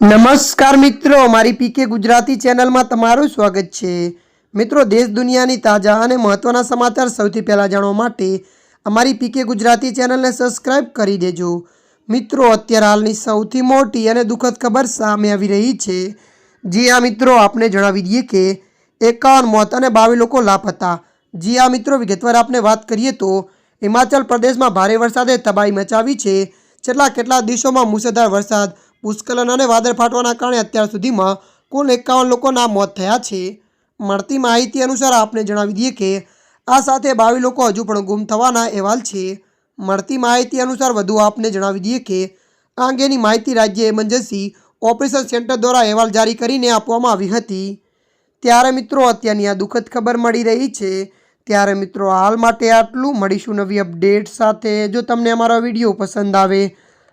નમસ્કાર મિત્રો, મારી પીકે ગુજરાતી ચેનલમાં તમારું સ્વાગત છે. મિત્રો, દેશ દુનિયાની તાજા અને મહત્ત્વના સમાચાર સૌથી પહેલાં જાણવા માટે અમારી પીકે ગુજરાતી ચેનલને સબસ્ક્રાઇબ કરી દેજો. મિત્રો, અત્યારે હાલની સૌથી મોટી અને દુઃખદ ખબર સામે આવી રહી છે. જી આ મિત્રો, આપને જણાવી દઈએ કે એકાવન મોત અને બાવીસ લોકો લાપતા. જી આ મિત્રો, વિગતવાર આપણે વાત કરીએ તો હિમાચલ પ્રદેશમાં ભારે વરસાદે તબાહી મચાવી છે. છેલ્લા કેટલા દિવસોમાં મુસળધાર વરસાદ ભૂસ્ખલન અને વાદળ ફાટવાના કારણે અત્યાર સુધીમાં કુલ એકાવન લોકોના મોત થયા છે. મળતી માહિતી અનુસાર આપને જણાવી દઈએ કે આ સાથે બાવીસ લોકો હજુ પણ ગુમ થવાના અહેવાલ છે. મળતી માહિતી અનુસાર વધુ આપને જણાવી દઈએ કે આ અંગેની માહિતી રાજ્ય એમરજન્સી ઓપરેશન સેન્ટર દ્વારા અહેવાલ જારી કરીને આપવામાં આવી હતી. ત્યારે મિત્રો અત્યારની આ દુઃખદ ખબર મળી રહી છે. ત્યારે મિત્રો હાલ માટે આટલું. મળીશું નવી અપડેટ સાથે. જો તમને અમારો વીડિયો પસંદ આવે